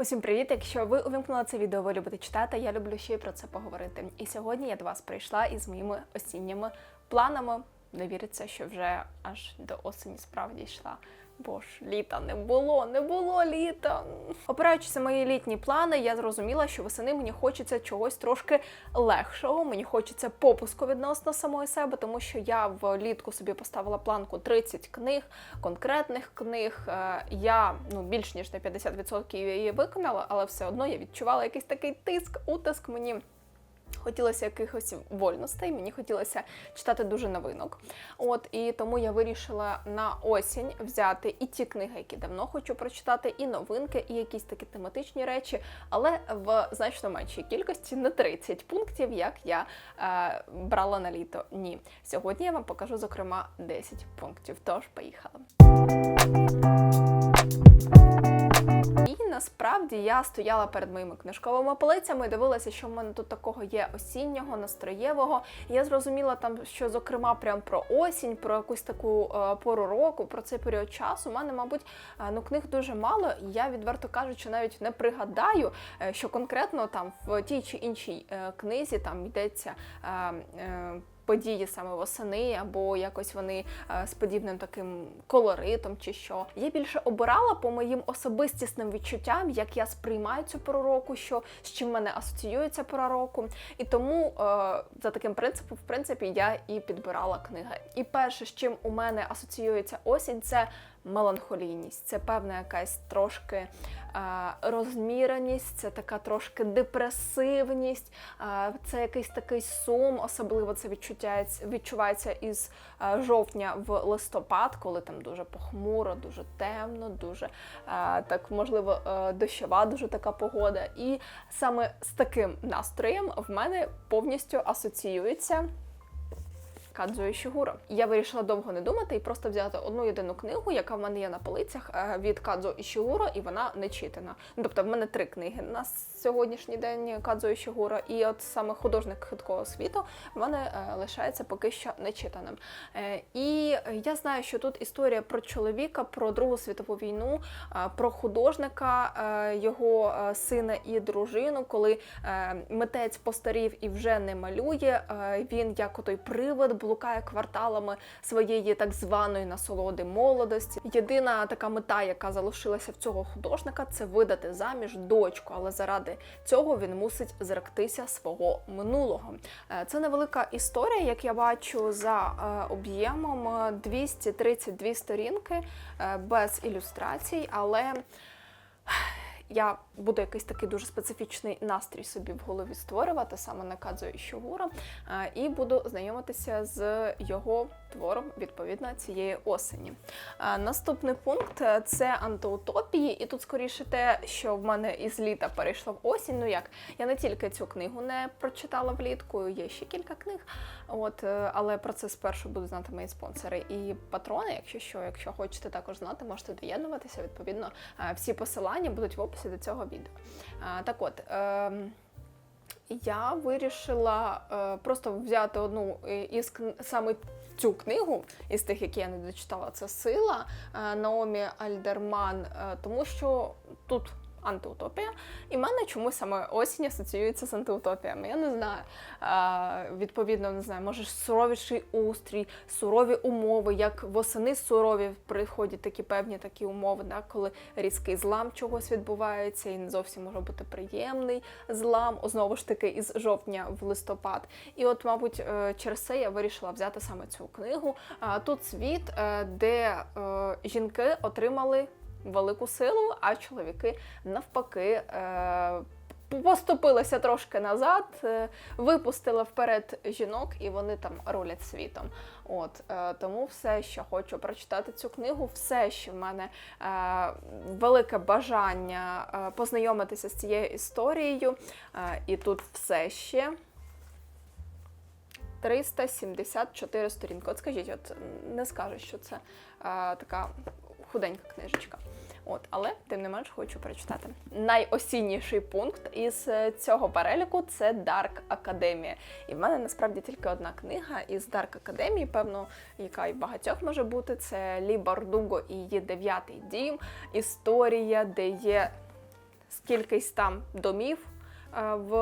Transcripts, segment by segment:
Усім привіт! Якщо ви увімкнули це відео, ви любите читати, я люблю ще й про це поговорити. І сьогодні я до вас прийшла із моїми осінніми планами. Не віриться, що вже аж до осені справді йшла. Бо ж літа не було, не було літа. Опираючись мої літні плани, я зрозуміла, що восени мені хочеться чогось трошки легшого. Мені хочеться попуску відносно самої себе, тому що я влітку собі поставила планку 30 книг, конкретних книг. Е, Я ну більш ніж на 50% її виконала, але все одно я відчувала якийсь такий тиск, утиск мені. Хотілося якихось вольностей, мені хотілося читати дуже новинок. От і тому я вирішила на осінь взяти і ті книги, які давно хочу прочитати, і новинки, і якісь такі тематичні речі, але в значно меншій кількості, не 30 пунктів, як я е, брала на літо. Ні. Сьогодні я вам покажу, зокрема, 10 пунктів. Тож, поїхали. І насправді я стояла перед моїми книжковими полицями дивилася, що в мене тут такого є осіннього, настроєвого. Я зрозуміла там, що зокрема прям про осінь, про якусь таку е, пору року, про цей період часу. У мене, мабуть, е, ну книг дуже мало. І я відверто кажучи, навіть не пригадаю, е, що конкретно там в тій чи іншій е, книзі там йдеться. Е, е, події саме восени, або якось вони е, з подібним таким колоритом, чи що. Я більше обирала по моїм особистісним відчуттям, як я сприймаю цю пору року, що з чим мене асоціюється пора року. І тому е, за таким принципом, в принципі, я і підбирала книги. І перше, з чим у мене асоціюється осінь, це меланхолійність, це певна якась трошки е, розміреність, це така трошки депресивність, е, це якийсь такий сум, особливо це відчувається, відчувається із е, жовтня в листопад, коли там дуже похмуро, дуже темно, дуже так можливо дощова, дуже така погода. І саме з таким настроєм в мене повністю асоціюється. Кадзо Ішігуро. Я вирішила довго не думати і просто взяти одну єдину книгу, яка в мене є на полицях е, від Кадзо Ішігуро, і вона не читана. Ну, тобто в мене три книги на сьогоднішній день Кадзо Ішігуро, і от саме художник хиткого світу в мене е, лишається поки що нечитаним. Е, І я знаю, що тут історія про чоловіка, про Другу світову війну, про художника, його сина і дружину, коли митець постарів і вже не малює. Він як отой привид блукає кварталами своєї так званої насолоди молодості. Єдина така мета, яка залишилася в цього художника, це видати заміж дочку, але заради цього він мусить зректися свого минулого. Е, Це невелика історія, як я бачу, за е, об'ємом е, 232 сторінки е, без ілюстрацій, але я буду якийсь такий дуже специфічний настрій собі в голові створювати саме на Кадзо Ішігуро, е, і буду знайомитися з його твором відповідно цієї осені. Е, Наступний пункт е, це антиутопії, і тут скоріше те, що в мене із літа перейшло в осінь. Ну як я не тільки цю книгу не прочитала влітку, є ще кілька книг. От, але про це спершу будуть знати мої спонсори і патрони. Якщо що, якщо хочете також знати, можете доєднуватися. Відповідно, всі посилання будуть в описі до цього відео. Так от. ем, я вирішила е, просто взяти одну із саме цю книгу із тих, які я не дочитала, це сила е, Наомі Альдерман, е, тому що тут антиутопія, і в мене чомусь саме осінь асоціюється з антиутопіями. Я не знаю. Е, відповідно, не знаю, може суровіший устрій, сурові умови, як восени сурові приходять такі певні такі умови, да, коли різкий злам чогось відбувається, і не зовсім може бути приємний злам, знову ж таки, із жовтня в листопад. І от, мабуть, е, через це я вирішила взяти саме цю книгу. Тут світ, е, де е, жінки отримали велику силу, а чоловіки навпаки. е, Поступилися трошки назад, е, випустила вперед жінок, і вони там рулять світом. От е, тому все, що хочу прочитати цю книгу, все, що в мене е, велике бажання познайомитися з цією історією. І тут все ще 374 сторінки. От скажіть, от не скажу, що це е, така худенька книжечка. От, але тим не менш хочу прочитати. Найосінніший пункт із е, цього переліку це Dark Academia. І в мене насправді тільки одна книга із Dark Academia, певно, яка і багатьох може бути. Це Лі Бардуго і її дев'ятий дім. Історія, де є кількість там домів е, в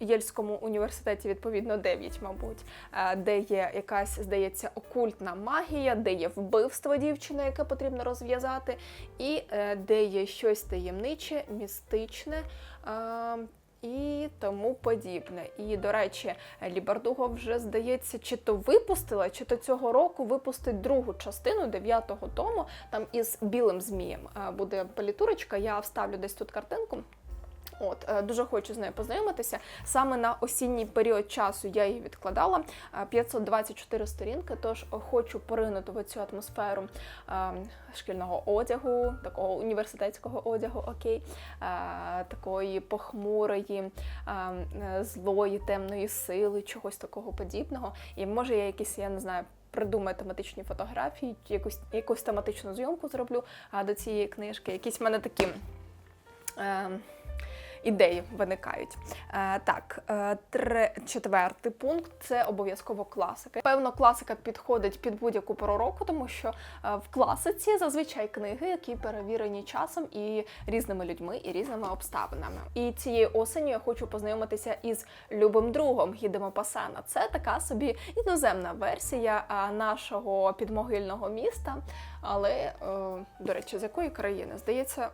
Єльському університеті, відповідно, 9, мабуть, е, де є якась, здається, окультна магія, де є вбивство дівчини, яке потрібно розв'язати, і е, де є щось таємниче, містичне. е, І тому подібне. І, до речі, Лібардуго вже здається, чи то випустила, чи то цього року випустить другу частину дев'ятого тому. Там із білим змієм буде політурочка. Я вставлю десь тут картинку. От е, дуже хочу з нею познайомитися. Саме на осінній період часу я її відкладала. Е, 524 сторінки. Тож е, хочу поринути в цю атмосферу е, шкільного одягу, такого університетського одягу, окей, е, такої похмурої, е, е, злої, темної сили, чогось такого подібного. І може я якісь, я не знаю. Придумаю тематичні фотографії, якусь якусь тематичну зйомку зроблю до цієї книжки. Якісь в мене такі е, ідеї виникають. Е, так, е, четвертий пункт це обов'язково класика. Певно, класика підходить під будь-яку пору року, тому що е, в класиці зазвичай книги, які перевірені часом і різними людьми, і різними обставинами. І цієї осені я хочу познайомитися із любим другом Гідемо Пасена. Це така собі іноземна версія нашого підмогильного міста. Але, до речі, з якої країни? Здається,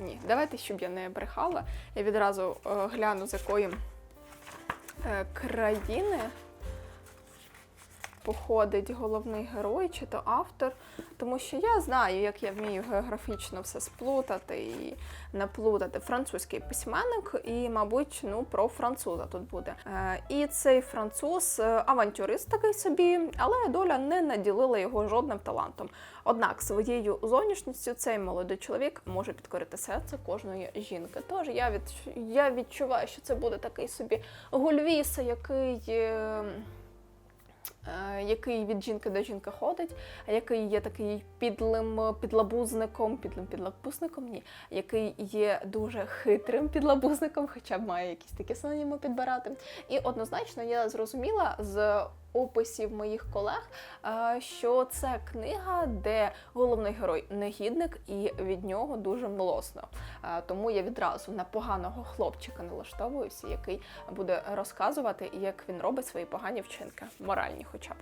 ні, давайте, щоб я не брехала. Я відразу е, гляну, з якої е, країни походить головний герой чи то автор. Тому що я знаю, як я вмію географічно все сплутати і наплутати. Французький письменник, і, мабуть, ну про француза тут буде. Е, і цей француз е, авантюрист такий собі, але доля не наділила його жодним талантом. Однак своєю зовнішністю цей молодий чоловік може підкорити серце кожної жінки. Тож я від я відчуваю, що це буде такий собі гульвіса, який. Е, Який від жінки до жінки ходить, а який є такий підлим підлабузником, підлим підлабузником, ні, який є дуже хитрим підлабузником, хоча б має якісь такі синоніми підбирати. І однозначно я зрозуміла з описів моїх колег, е, що це книга, де головний герой негідник, і від нього дуже млосно. Е, Тому я відразу на поганого хлопчика налаштовуюся, який буде розказувати, як він робить свої погані вчинки, моральні, хоча б.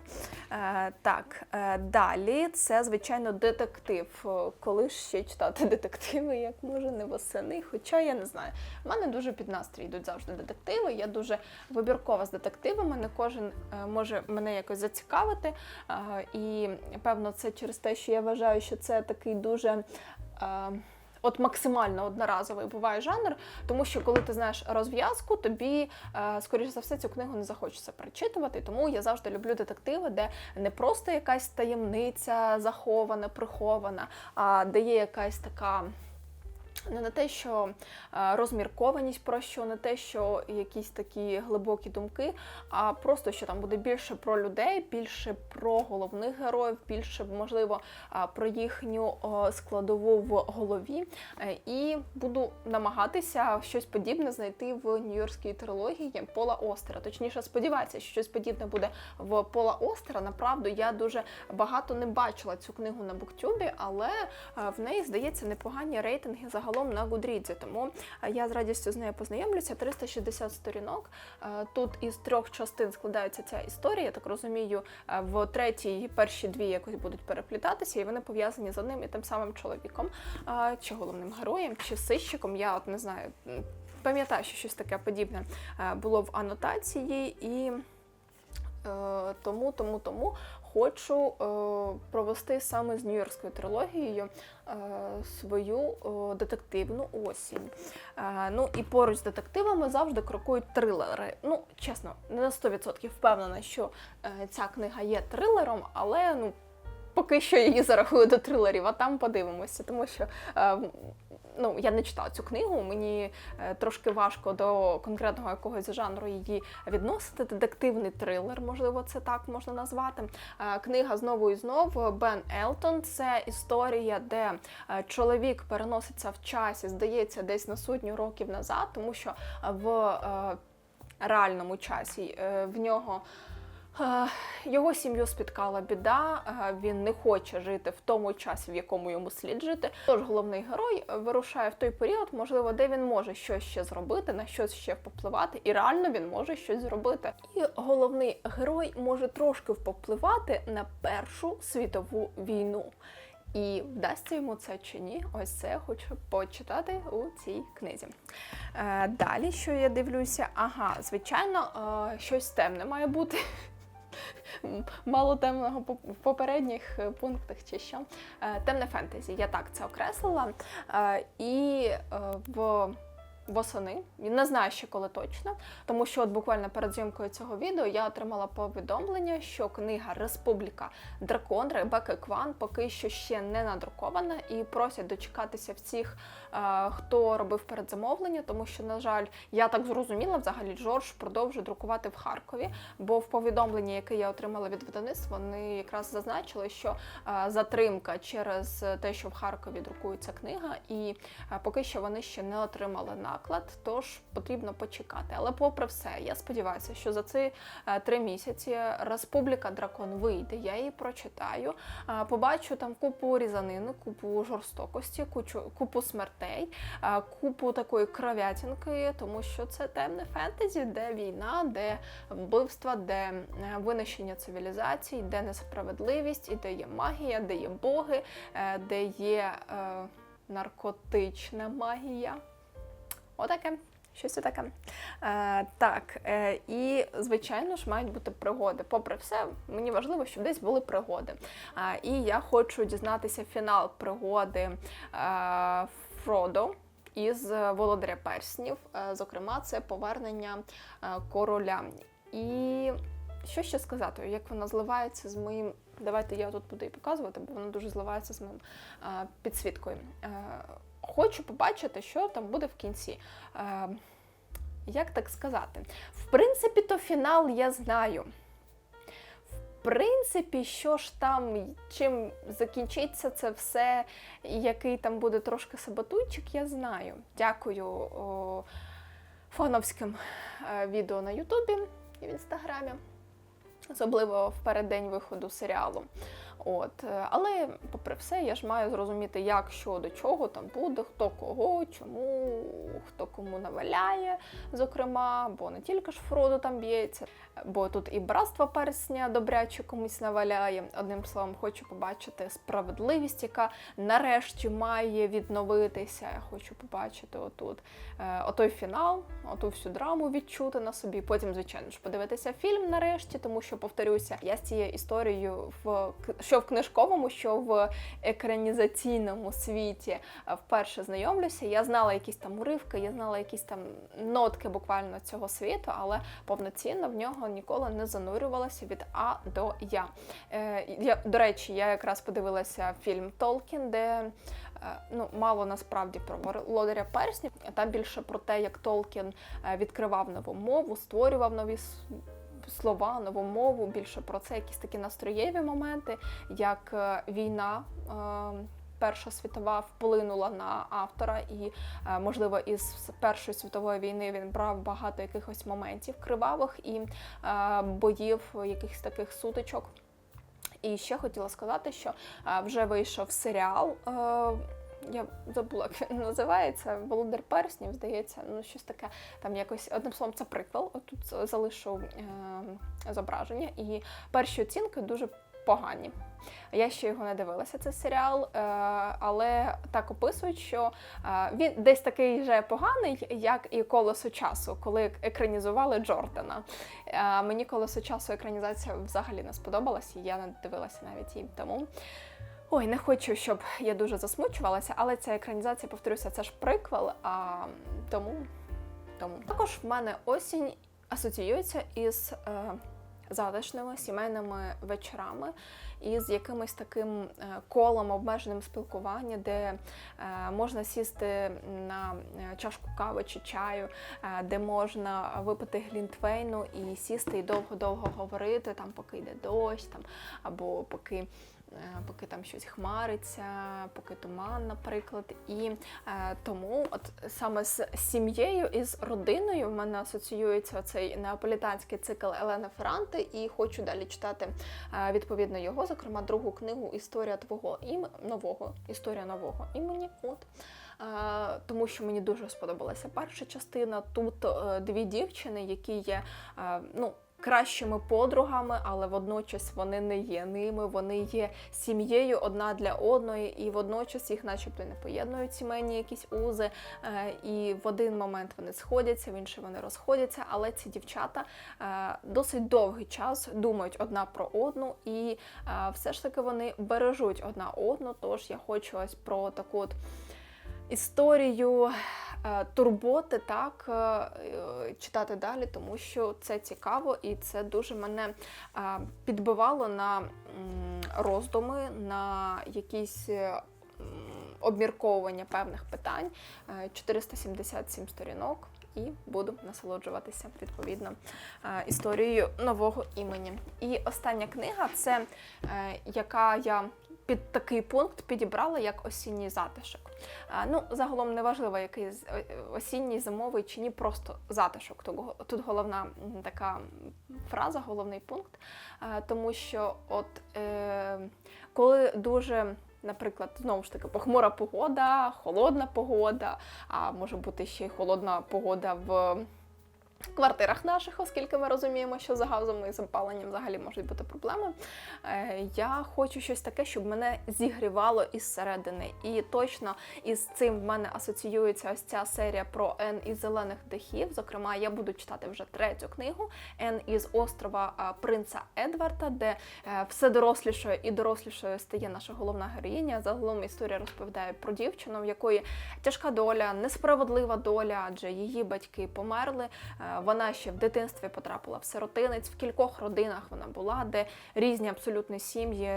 Е, Так, е, далі це звичайно детектив. Е, Коли ж ще читати детективи, як може не восени. Хоча я не знаю. У мене дуже під настрій йдуть завжди детективи. Я дуже вибіркова з детективами. Не кожен е, може мене якось зацікавити. Е, І певно, це через те, що я вважаю, що це такий дуже. е, От максимально одноразовий буває жанр, тому що коли ти знаєш розв'язку, тобі, е, скоріш за все, цю книгу не захочеться перечитувати. Тому я завжди люблю детективи, де не просто якась таємниця захована, прихована, а де є якась така. Не на те, що е, розміркованість про що, не те, що якісь такі глибокі думки, а просто що там буде більше про людей, більше про головних героїв, більше можливо е, про їхню складову в голові. Е, І буду намагатися щось подібне знайти в нью-йоркській трилогії Пола Остера. Точніше, сподіваюся, що щось подібне буде в Пола Остера. Направду я дуже багато не бачила цю книгу на буктюбі, але в неї здається непогані рейтинги загалом на Гудрідзі. Тому е, я з радістю з нею познайомлюся. 360 сторінок. Е, Тут із трьох частин складається ця історія. Я так розумію, е, в третій перші дві якось будуть переплітатися, і вони пов'язані з одним і тим самим чоловіком, чи головним героєм, чи сищиком. Я от не знаю. Пам'ятаю, що щось таке подібне було в анотації, і е, тому, тому, тому хочу е, провести саме з Нью-Йоркською трилогією свою е, детективну осінь. Е, ну і поруч з детективами завжди крокують трилери. Ну, чесно, не на 100% впевнена, що е, ця книга є трилером, але ну. Поки що її зарахую до трилерів, а там подивимося, тому що е, ну, я не читала цю книгу, мені е, трошки важко до конкретного якогось жанру її відносити. Детективний трилер, можливо, це так можна назвати. Е, книга знову і знову Бен Елтон. Це історія, де чоловік переноситься в часі, здається, десь на сотню років назад, тому що в реальному часі в нього. Його сім'ю спіткала біда, він не хоче жити в тому часі, в якому йому слід жити. Тож головний герой вирушає в той період, можливо, де він може щось ще зробити, на щось ще впливати, і реально він може щось зробити. І головний герой може трошки впливати на Першу світову війну. І вдасться йому це чи ні? Ось це хочу почитати у цій книзі. Е, далі, що я дивлюся, ага, звичайно, е, щось темне має бути. Мало темного в попередніх е, пунктах чи що. Е, Темне фентезі, я так це окреслила. Е, І в восени, він не знає ще коли точно, тому що от буквально перед зйомкою цього відео я отримала повідомлення, що книга Республіка Дракон Ребекки Кван поки що ще не надрукована і просять дочекатися всіх, е, хто робив передзамовлення, тому що, на жаль, я так зрозуміла, взагалі Джордж продовжує друкувати в Харкові, бо в повідомленні, яке я отримала від видавництва, вони якраз зазначили, що е, затримка через те, що в Харкові друкується книга, і е, поки що вони ще не отримали наклад, тож потрібно почекати. Але попри все, я сподіваюся, що за ці е, три місяці Республіка Дракон вийде, я її прочитаю, е, побачу там купу різанини, купу жорстокості, кучу, купу смертей, е, купу такої кров'ятінки, тому що це темне фентезі, де війна, де вбивства, де винищення цивілізацій, де несправедливість, і де є магія, де є боги, де є наркотична магія. Отаке. Щось таке. Е, так, е, і звичайно ж мають бути пригоди. Попри все, мені важливо, щоб десь були пригоди. Е, і я хочу дізнатися фінал пригоди е, Фродо із Володаря Перснів. Е, зокрема, це повернення е, короля. І що ще сказати, як вона зливається з моїм. Давайте я тут буду і показувати, бо вона дуже зливається з моїм е, підсвіткою. Е, хочу побачити, що там буде в кінці. Е, як так сказати? В принципі, то фінал я знаю. В принципі, що ж там, чим закінчиться це все, який там буде трошки саботуйчик, я знаю. Дякую о, фановським е, відео на Ютубі і в Інстаграмі, особливо в переддень виходу серіалу. От, е, але, попри все, я ж маю зрозуміти, як що до чого там буде, хто кого, чому, хто кому наваляє, зокрема, бо не тільки ж Фродо там б'ється, бо тут і братство персня добряче комусь наваляє. Одним словом, хочу побачити справедливість, яка нарешті має відновитися. Я хочу побачити отут е, отой фінал, оту всю драму відчути на собі. Потім, звичайно ж, подивитися фільм нарешті, тому що повторюся, я з цією історією в що в книжковому, що в екранізаційному світі е, вперше знайомлюся. Я знала якісь там уривки, я знала якісь там нотки буквально цього світу, але повноцінно в нього ніколи не занурювалася від А до Я. Е, я до речі, я якраз подивилася фільм Толкін, де е, ну, мало насправді про Володаря перснів, а там більше про те, як Толкін відкривав нову мову, створював нові слова, нову мову, більше про це, якісь такі настроєві моменти, як е, війна. е, Перша світова вплинула на автора, і е, можливо із Першої світової війни він брав багато якихось моментів кривавих і е, боїв, якихось таких сутичок. І ще хотіла сказати, що вже вийшов серіал. Я забула, як він називається Володар Перснів, здається, ну щось таке. Там якось одним словом, це приквел. Отут залишу е, зображення. І перші оцінки дуже погані. Я ще його не дивилася, цей серіал, е, але так описують, що е, він десь такий же поганий, як і колесо часу, коли екранізували Джордана. Е, Мені колесо часу екранізація взагалі не сподобалась, і я не дивилася навіть її тому. Ой, не хочу, щоб я дуже засмучувалася, але ця екранізація, повторюся, це ж приквел, а тому. тому. Також в мене осінь асоціюється із е, затишними сімейними вечорами, і з якимось таким е, колом обмеженим спілкування, де е, можна сісти на е, чашку кави чи чаю, де можна випити глінтвейну і сісти і довго-довго говорити, там поки йде дощ, там або поки поки там щось хмариться, поки туман, наприклад. І е, тому, от саме з сім'єю і з родиною в мене асоціюється цей неаполітанський цикл Елена Ферранти, і хочу далі читати е, відповідно його, зокрема, другу книгу Історія твого ім... нового історія нового імені. От. Е, тому що мені дуже сподобалася перша частина. Тут е, дві дівчини, які є е, ну. Кращими подругами, але водночас вони не є ними, вони є сім'єю одна для одної, і водночас їх, начебто, не поєднують сімейні якісь узи. Е, І в один момент вони сходяться, в інший вони розходяться. Але ці дівчата е, досить довгий час думають одна про одну, і е, все ж таки вони бережуть одна одну. Тож я хочу ось про таку от історію турботи, так е, е, читати далі, тому що це цікаво і це дуже мене е, підбивало на роздуми, на якісь. е, Обмірковування певних питань Е, 477 сторінок, і буду насолоджуватися відповідно е, історією нового імені. І остання книга це е, яка я під такий пункт підібрала як осінній затишок. Ну, загалом не важливо, який е, осінній, зимовий чи ні, просто затишок. Тут головна така фраза, головний пункт, тому що от е, коли дуже. Наприклад, знову ж таки, похмура погода, холодна погода, а може бути ще й холодна погода в квартирах наших, оскільки ми розуміємо, що з газом і з опаленням взагалі можуть бути проблеми. Е, Я хочу щось таке, щоб мене зігрівало із середини. І точно із цим в мене асоціюється ось ця серія про Ен із зелених дахів. Зокрема, я буду читати вже третю книгу Ен із острова принца Едварда, де е, все дорослішою і дорослішою стає наша головна героїня. Загалом історія розповідає про дівчину, в якої тяжка доля, несправедлива доля, адже її батьки померли. Е, Вона ще в дитинстві потрапила в сиротинець. В кількох родинах вона була, де різні абсолютно сім'ї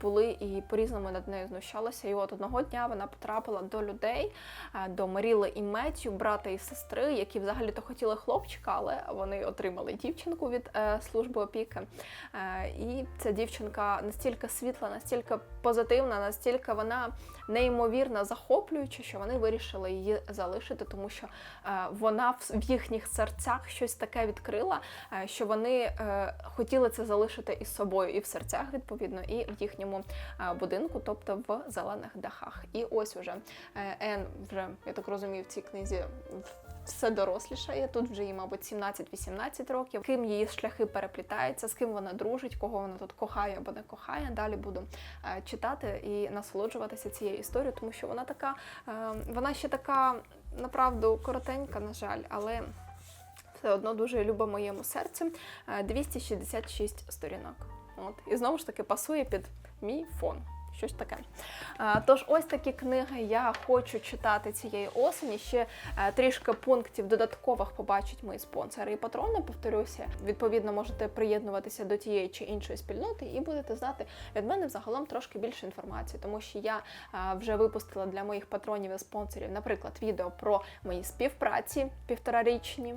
були і по-різному над нею знущалися. І от одного дня вона потрапила до людей, е, до Маріли і Меттю, брата і сестри, які взагалі-то хотіли хлопчика, але вони отримали дівчинку від е, служби опіки. Е, і ця дівчинка настільки світла, настільки позитивна, настільки вона неймовірно захоплююча, що вони вирішили її залишити, тому що е, вона в їхніх серцях щось таке відкрила, е, що вони е, хотіли це залишити із собою і в серцях, відповідно, і в їхньому е, будинку, тобто в зелених дахах. І ось уже Ен вже, я так розумію, в цій книзі все дорослішає. Тут вже їй, мабуть, 17-18 років. Ким її шляхи переплітаються, з ким вона дружить, кого вона тут кохає або не кохає. Далі буду читати і насолоджуватися цією історією, тому що вона така, вона ще така направду коротенька, на жаль, але. Все одно дуже люба моєму серцю. Е, 266 сторінок. От. І знову ж таки пасує під мій фон. Щось таке. Тож, ось такі книги я хочу читати цієї осені. Ще е, трішки пунктів додаткових побачать мої спонсори і патрони. Повторюся, відповідно, можете приєднуватися до тієї чи іншої спільноти і будете знати від мене взагалом трошки більше інформації, тому що я е, вже випустила для моїх патронів і спонсорів, наприклад, відео про мої співпраці півторарічні,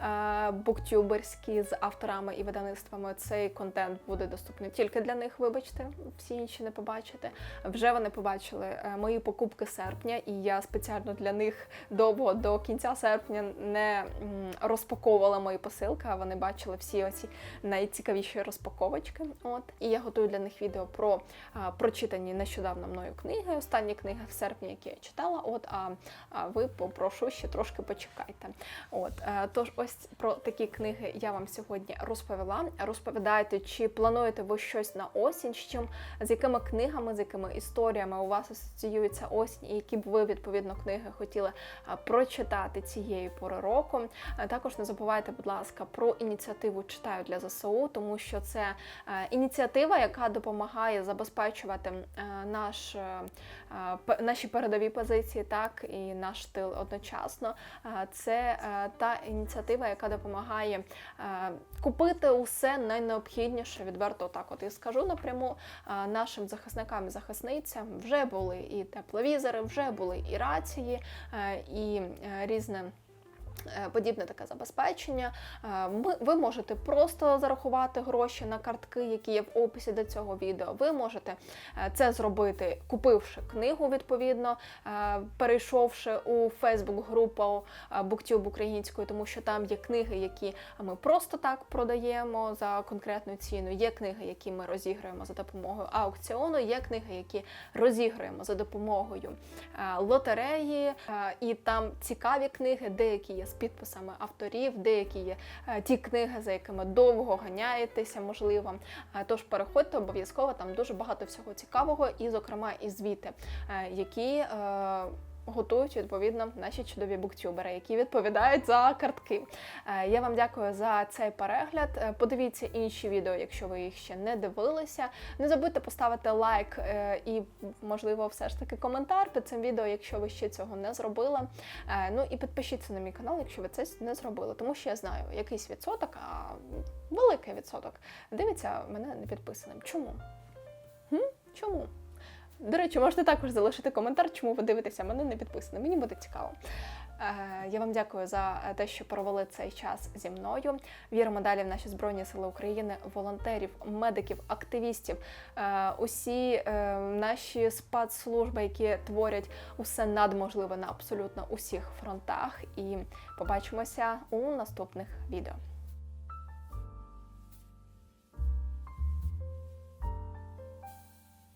е, буктюберські з авторами і видавництвами. Цей контент буде доступний тільки для них. Вибачте, всі інші не побачите. Вже вони побачили е, мої покупки серпня, і я спеціально для них довго до кінця серпня не розпаковувала мої посилки. А вони бачили всі оці найцікавіші розпаковочки. От і я готую для них відео про прочитані нещодавно мною книги. Останні книги в серпні, які я читала. От а, ви попрошу ще трошки почекайте. От е, тож, ось про такі книги я вам сьогодні розповіла. Розповідайте, чи плануєте ви щось на осінь, з чим з якими книгами, з якими історіями у вас асоціюється осінь, і які б ви відповідно книги хотіли прочитати цієї пори року. Також не забувайте, будь ласка, про ініціативу читаю для ЗСУ, тому що це ініціатива, яка допомагає забезпечувати наш, наші передові позиції, так і наш тил одночасно. Це та ініціатива, яка допомагає купити усе найнеобхідніше, відверто так. От і скажу напряму нашим захисникам і захисницям вже були і тепловізори, вже були і рації, е, і е, різне. Е, подібне таке забезпечення. Е, ви можете просто зарахувати гроші на картки, які є в описі до цього відео. Ви можете е, це зробити, купивши книгу, відповідно, перейшовши у Фейсбук-групу BookTube українською, тому що там є книги, які ми просто так продаємо за конкретну ціну. Є книги, які ми розіграємо за допомогою аукціону. Є книги, які розіграємо за допомогою лотереї, і там цікаві книги, деякі є з підписами авторів, деякі є е, ті книги, за якими довго ганяєтеся, можливо. Е, Тож переходьте обов'язково там дуже багато всього цікавого, і, зокрема, і звіти, е, які. Готують відповідно наші чудові буктюбери, які відповідають за картки. Е, Я вам дякую за цей перегляд. Е, Подивіться інші відео, якщо ви їх ще не дивилися. Не забудьте поставити лайк е, і, можливо, все ж таки коментар під цим відео, якщо ви ще цього не зробили. Ну і підпишіться на мій канал, якщо ви це не зробили, тому що я знаю якийсь відсоток, а великий відсоток дивиться мене не підписаним. Чому? Хм? Чому? До речі, можете також залишити коментар, чому ви дивитеся мене не підписаним. Мені буде цікаво. Е, Я вам дякую за те, що провели цей час зі мною. Віримо далі в наші збройні сили України, волонтерів, медиків, активістів, е, усі е, наші спецслужби, які творять усе надможливе на абсолютно усіх фронтах. І побачимося у наступних відео.